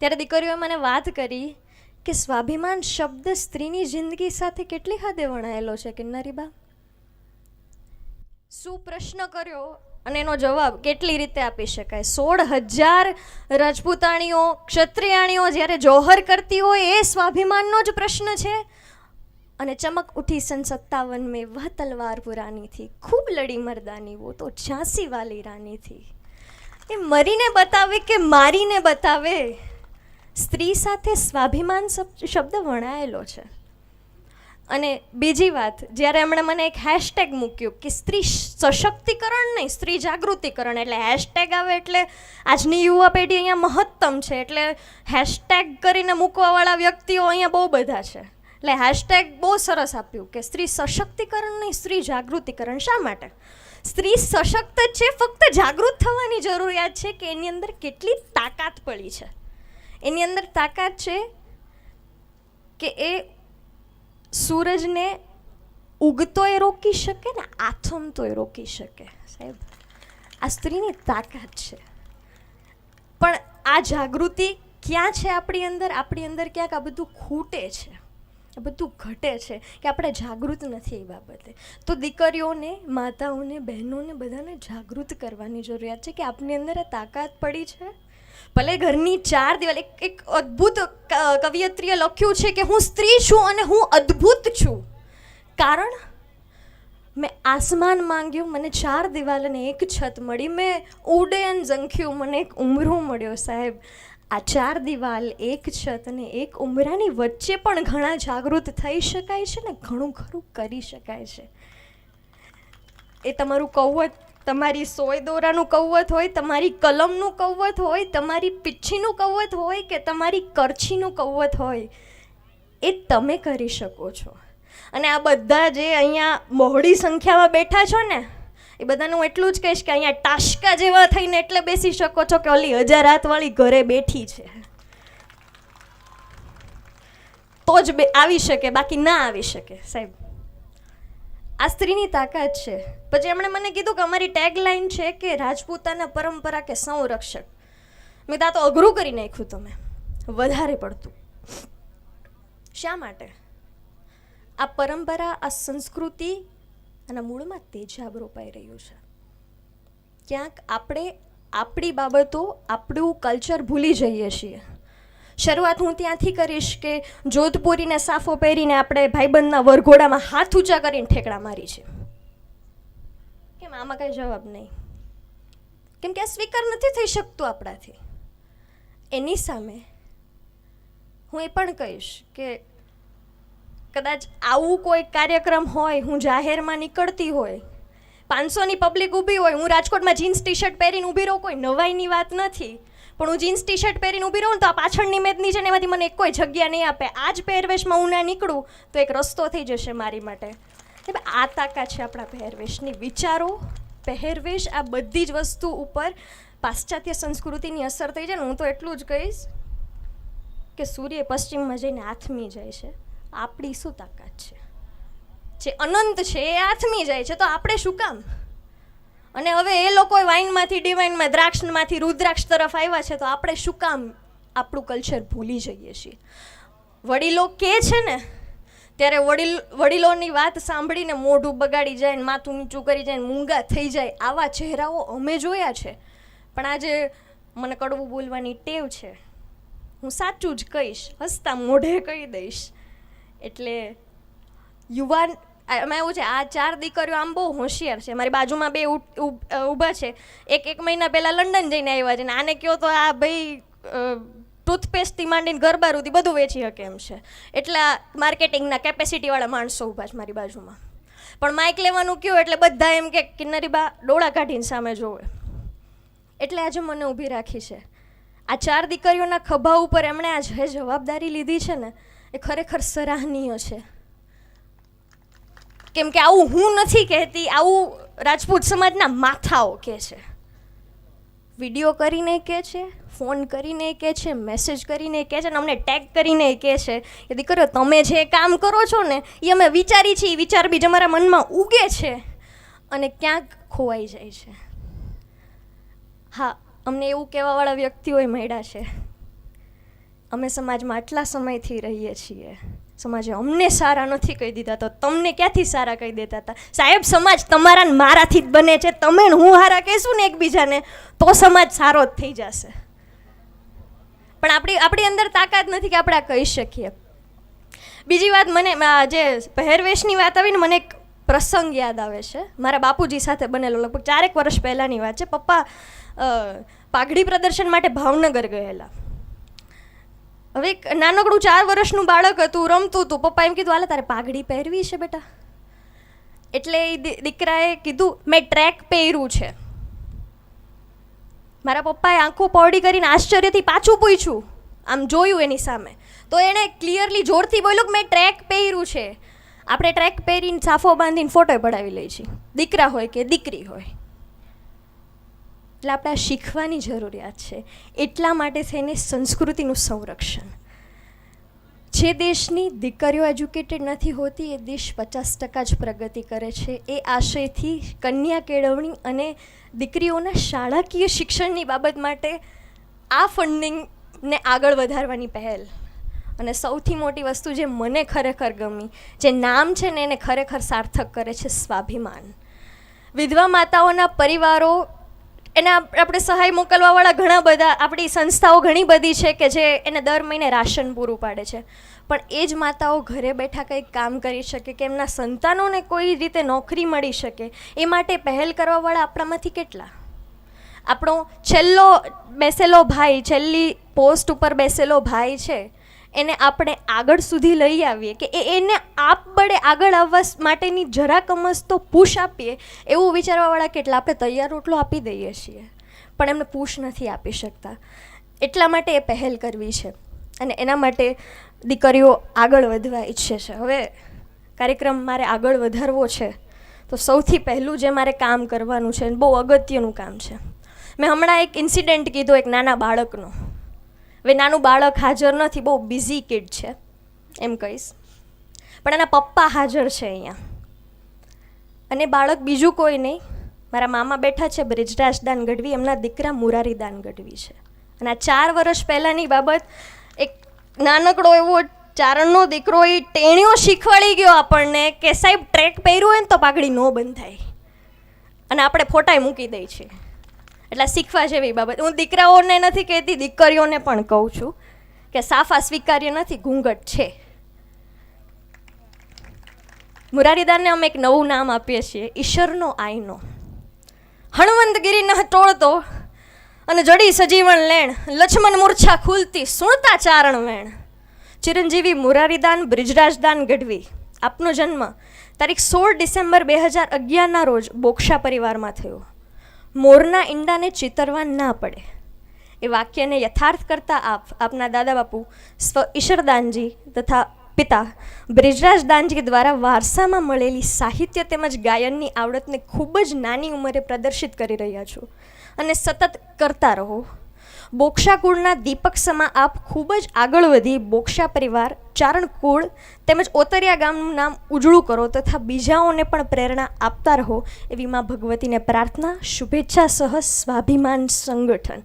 ત્યારે દીકરીઓએ મને વાત કરી કે સ્વાભિમાન શબ્દ સ્ત્રીની જિંદગી સાથે કેટલી હદે વણાયેલો છે, કિન્નરીબા? શું પ્રશ્ન કર્યો અને એનો જવાબ કેટલી રીતે આપી શકાય? સોળ હજાર રાજપૂતાણીઓ, ક્ષત્રિયાણીઓ જ્યારે જોહર કરતી હોય એ સ્વાભિમાનનો જ પ્રશ્ન છે. અને ચમક ઉઠી સન સત્તાવન મેં વહ તલવાર પુરાનીથી ખૂબ લડી મરદાની વો તો ઝાંસી વાલી રાનીથી એ મરીને બતાવે કે મારીને બતાવે? સ્ત્રી સાથે સ્વાભિમાન શબ- શબ્દ વણાયેલો છે. અને બીજી વાત, જ્યારે એમણે મને એક હેશટેગ મૂક્યું કે સ્ત્રી સશક્તિકરણ નહીં, સ્ત્રી જાગૃતિકરણ, એટલે હેશટેગ આવે એટલે આજની યુવા પેઢી અહીંયા મહત્તમ છે, એટલે હેશટેગ કરીને મૂકવાવાળા વ્યક્તિઓ અહીંયા બહુ બધા છે. એટલે હેશટેગ બહુ સરસ આપ્યું કે સ્ત્રી સશક્તિકરણ નહીં, સ્ત્રી જાગૃતિકરણ. શા માટે? સ્ત્રી સશક્ત છે, ફક્ત જાગૃત થવાની જરૂરિયાત છે કે એની અંદર કેટલી તાકાત પડી છે. એની અંદર તાકાત છે કે એ સૂરજને ઉગતોય રોકી શકે ને આથમતોય રોકી શકે. સાહેબ, આ સ્ત્રીની તાકાત છે. પણ આ જાગૃતિ ક્યાં છે આપણી અંદર? આપણી અંદર ક્યાંક આ બધું ખૂટે છે. આ બધું ઘટે છે કે આપણે જાગૃત નથી એ બાબતે. તો દીકરીઓને, માતાઓને, બહેનોને બધાને જાગૃત કરવાની જરૂરિયાત છે કે આપની અંદર આ તાકાત પડી છે? ભલે ઘરની ચાર દિવાલ, એક એક અદ્ભુત કવિયત્રીએ લખ્યું છે કે હું સ્ત્રી છું અને હું અદ્ભુત છું. કારણ મેં આસમાન માંગ્યું, મને ચાર દિવાલ અને એક છત મળી. મેં ઉડેન ઝંખ્યું, મને એક ઉમરો મળ્યો સાહેબ. આ ચાર દિવાલ, એક છત અને એક ઉમરાની વચ્ચે પણ ઘણા જાગૃત થઈ શકાય છે ને ઘણું ખરું કરી શકાય છે. એ તમારું કૌવત તમારી સોય દોરાનું કૌવત હોય, તમારી કલમનું કૌવત હોય, તમારી પીચ્છીનું કૌવત હોય કે તમારી કરછીનું કૌવત હોય, એ તમે કરી શકો છો. અને આ બધા જે અહીંયા બહોળી સંખ્યામાં બેઠા છો ને, એ બધાનું એટલું જ કહીશ કે અહીંયા ટાશકા જેવા થઈને એટલે બેસી શકો છો કે ઓલી હજાર હાથવાળી ઘરે બેઠી છે. તો જ આવી શકે, બાકી ના આવી શકે, સાહેબ. આ સ્ત્રીની તાકાત છે. પછી એમણે મને કીધું કે અમારી ટેગલાઇન છે કે રાજપૂતાના પરંપરા કે સંરક્ષક. મેં તો અઘરું કરી નાખ્યું તમે. વધારે પડતું. શા માટે? આ પરંપરા, આ સંસ્કૃતિ અને મૂળમાં તેજાબ રોપાઈ રહ્યું છે. ક્યાંક આપણે આપણી બાબતો, આપણું કલ્ચર ભૂલી જઈએ છીએ. શરૂઆત હું ત્યાંથી કરીશ કે જોધપુરીને સાફો પહેરીને આપણે ભાઈબંધના વરઘોડામાં હાથ ઊંચા કરીને ઠેકડા મારી છે. કેમ આમાં કાંઈ જવાબ નહીં? કેમ કે આ સ્વીકાર નથી થઈ શકતું આપણાથી. એની સામે હું એ પણ કહીશ કે કદાચ આવું કોઈ કાર્યક્રમ હોય, હું જાહેરમાં નીકળતી હોય, પાંચસોની પબ્લિક ઊભી હોય, હું રાજકોટમાં જીન્સ ટી શર્ટ પહેરીને ઊભી રહું, કોઈ નવાઈની વાત નથી. પણ હું જીન્સ ટી શર્ટ પહેરીને ઊભી રહું તો આ પાછળની મેદની છે ને એમાંથી મને કોઈ જગ્યા નહીં આપે. આ જ પહેરવેશમાં હું ના નીકળું તો એક રસ્તો થઈ જશે મારી માટે. આ તાકાત છે આપણા પહેરવેશની. વિચારો, પહેરવેશ આ બધી જ વસ્તુ ઉપર પાશ્ચાત્ય સંસ્કૃતિની અસર થઈ જાય ને હું તો એટલું જ કહીશ કે સૂર્ય પશ્ચિમમાં જઈને આથમી જાય છે. આપણી શું તાકાત છે? જે અનંત છે એ આથમી જાય છે. તો આપણે શું કામ? અને હવે એ લોકો વાઇનમાંથી, ડિવાઇનમાં, દ્રાક્ષમાંથી, રુદ્રાક્ષ તરફ આવ્યા છે, તો આપણે શું કામ આપણું કલ્ચર ભૂલી જઈએ છીએ? વડીલો કે છે ને, ત્યારે વડીલ, વડીલોની વાત સાંભળીને મોઢું બગાડી જાય ને માથું નીચું કરી જાય ને મૂંગા થઈ જાય, આવા ચહેરાઓ અમે જોયા છે. પણ આજે મને કડવું બોલવાની ટેવ છે. હું સાચું જ કહીશ, હસતા મોઢે કહી દઈશ. એટલે યુવાન એમાં એવું છે, આ ચાર દીકરીઓ આમ બહુ હોશિયાર છે. મારી બાજુમાં બે ઊભા છે. એક એક મહિના પહેલાં લંડન જઈને આવ્યા છે ને આને કહો તો આ ભાઈ ટૂથપેસ્ટથી માંડીને ગરબારુથી બધું વેચી શકે એમ છે. એટલા માર્કેટિંગના કેપેસિટીવાળા માણસો ઊભા છે મારી બાજુમાં. પણ માઇક લેવાનું કહ્યું એટલે બધા એમ કે કિન્નરી બા, ડોળા કાઢીને સામે જોવે. એટલે આજે મને ઊભી રાખી છે. આ ચાર દીકરીઓના ખભા ઉપર એમણે આ જે જવાબદારી લીધી છે ને, એ ખરેખર સરાહનીય છે. કેમ કે આવું હું નથી કહેતી, આવું રાજપૂત સમાજના માથાઓ કહે છે. વીડિયો કરીને કહે છે, ફોન કરીને કહે છે મેસેજ કરીને કહે છે ને અમને ટેગ કરીને કહે છે કે દીકરો તમે જે કામ કરો છો ને એ અમે વિચારી છીએ એ વિચાર બીજ અમારા મનમાં ઉગે છે અને ક્યાંક ખોવાઈ જાય છે. હા, અમને એવું કહેવાવાળા વ્યક્તિઓએ મળ્યા છે. અમે સમાજમાં આટલા સમયથી રહીએ છીએ. સમાજે અમને સારા નથી કહી દીધા તો તમને ક્યાંથી સારા કહી દેતા હતા? સાહેબ, સમાજ તમારા મારાથી જ બને છે. તમે હું હારા કહેશું ને એકબીજાને, તો સમાજ સારો જ થઈ જશે. પણ આપણી આપણી અંદર તાકાત નથી કે આપણે આ કહી શકીએ. બીજી વાત મને જે પહેરવેશની વાત આવી ને મને એક પ્રસંગ યાદ આવે છે. મારા બાપુજી સાથે બનેલો, લગભગ ચારેક વર્ષ પહેલાંની વાત છે. પપ્પા પાઘડી પ્રદર્શન માટે ભાવનગર ગયેલા. હવે એક નાનકડું ચાર વર્ષનું બાળક હતું, રમતું હતું. પપ્પા એમ કીધું, હાલે તારે પાઘડી પહેરવી છે બેટા. એટલે એ દીકરાએ કીધું, મેં ટ્રેક પહેર્યું છે. મારા પપ્પાએ આંખો પહોળી કરીને આશ્ચર્યથી પાછું પૂછ્યું, આમ જોયું એની સામે? તો એણે ક્લિયરલી જોરથી બોલ્યું કે, મેં ટ્રેક પહેર્યું છે. આપણે ટ્રેક પહેરીને સાફો બાંધીને ફોટો પડાવી લઈએ છીએ. દીકરા હોય કે દીકરી હોય. એટલે આપણે શીખવાની જરૂરિયાત છે. એટલા માટે થઈને સંસ્કૃતિનું સંરક્ષણ. જે દેશની દીકરીઓ એજ્યુકેટેડ નથી હોતી, એ દેશ પચાસ ટકા જ પ્રગતિ કરે છે. એ આશયથી કન્યા કેળવણી અને દીકરીઓના શાળાકીય શિક્ષણની બાબત માટે આ ફંડિંગને આગળ વધારવાની પહેલ. અને સૌથી મોટી વસ્તુ જે મને ખરેખર ગમી, જે નામ છે ને એને ખરેખર સાર્થક કરે છે સ્વાભિમાન. વિધવા માતાઓના પરિવારો એના આપણે સહાય મોકલવાવાળા ઘણા બધા, આપણી સંસ્થાઓ ઘણી બધી છે કે જે એને દર મહિને રાશન પૂરું પાડે છે. પણ એ જ માતાઓ ઘરે બેઠા કંઈક કામ કરી શકે, કે એમના સંતાનોને કોઈ રીતે નોકરી મળી શકે, એ માટે પહેલ કરવાવાળા આપણામાંથી કેટલા? આપણો છેલ્લો બેસેલો ભાઈ, છેલ્લી પોસ્ટ ઉપર બેસેલો ભાઈ છે એને આપણે આગળ સુધી લઈ આવીએ કે એ એને આપ બળે આગળ આવવા માટેની જરા કમસ તો પુશ આપીએ એવું વિચારવાવાળા કેટલા આપણે તૈયાર રોટલો આપી દઈએ છીએ. પણ એમને પુશ નથી આપી શકતા. એટલા માટે એ પહેલ કરવી છે. અને એના માટે દીકરીઓ આગળ વધવા ઈચ્છે છે. હવે કાર્યક્રમ મારે આગળ વધારવો છે. તો સૌથી પહેલું જે મારે કામ કરવાનું છે બહુ અગત્યનું કામ છે. મેં હમણાં એક ઇન્સિડન્ટ કીધો એક નાના બાળકનો. હવે નાનું બાળક હાજર નથી, બહુ બિઝી કિડ છે. એમ કહીશ. પણ એના પપ્પા હાજર છે અહીંયા. અને બાળક બીજું કોઈ નહીં. મારા મામા બેઠા છે, બ્રિજરાજ દાન ગઢવી, એમના દીકરા મુરારી દાન ગઢવી છે. અને આ ચાર વર્ષ પહેલાંની બાબત, એક નાનકડો એવો ચારણનો દીકરો એ ટેણીઓ શીખવાડી ગયો આપણને કે સાહેબ, ટ્રેક પહેર્યું હોય ને તો પાઘડી ન બંધાય. અને આપણે ફોટાય મૂકી દઈએ છીએ. એટલે શીખવા જેવી બાબત. હું દીકરાઓને નથી કહેતી, દીકરીઓને પણ કહું છું કે સાફા સ્વીકાર્ય નથી, ઘૂંઘટ છે. મુરારીદાનને અમે એક નવું નામ આપીએ છીએ, ઈશ્વરનો આઈનો. હણવંતગીરી ન ટોળતો અને જડી સજીવન લેણ, લક્ષ્મણ મૂર્છા ખુલતી સુણતા ચારણ વેણ. ચિરંજીવી મુરારીદાન, બ્રિજરાજદાન ગઢવી. આપનો જન્મ તારીખ સોળ ડિસેમ્બર બે હજાર અગિયારના રોજ બોક્ષા પરિવારમાં થયો. મોરના ઈંડાને ચિતરવા ના પડે. એ વાક્યને યથાર્થ કરતા આપ, આપના દાદા બાપુ સ્વ ઈશ્વરદાનજી તથા પિતા બ્રિજરાજ દાનજી દ્વારા વારસામાં મળેલી સાહિત્ય તેમજ ગાયનની આવડતને ખૂબ જ નાની ઉંમરે પ્રદર્શિત કરી રહ્યા છો અને સતત કરતા રહો. બોક્ષા કુળના દીપક સમા આપ ખૂબ જ આગળ વધી બોક્ષા પરિવાર ચારણ કુળ તેમજ ઓતરિયા ગામનું નામ ઉજળું કરો તથા બીજાઓને પણ પ્રેરણા આપતા રહો એવી માં ભગવતીને પ્રાર્થના, શુભેચ્છા સહ સ્વાભિમાન સંગઠન.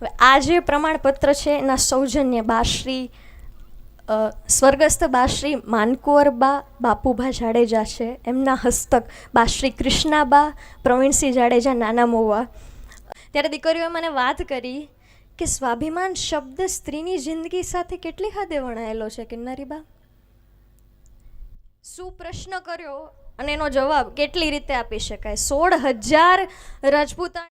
હવે આ જે પ્રમાણપત્ર છે એના સૌજન્ય બાશ્રી સ્વર્ગસ્થ બાશ્રી માનકુંવરબા બાપુભા જાડેજા છે, એમના હસ્તક બાશ્રી કૃષ્ણાબા પ્રવીણસિંહ જાડેજા, નાના મોવા ત્યારે દીકરીઓએ મને વાત કરી કે સ્વાભિમાન શબ્દ સ્ત્રીની જિંદગી સાથે કેટલી હદે વણાયેલો છે, કિન્નરીબા? શું પ્રશ્ન કર્યો? અને એનો જવાબ કેટલી રીતે આપી શકાય? સોળ હજાર રાજપૂતા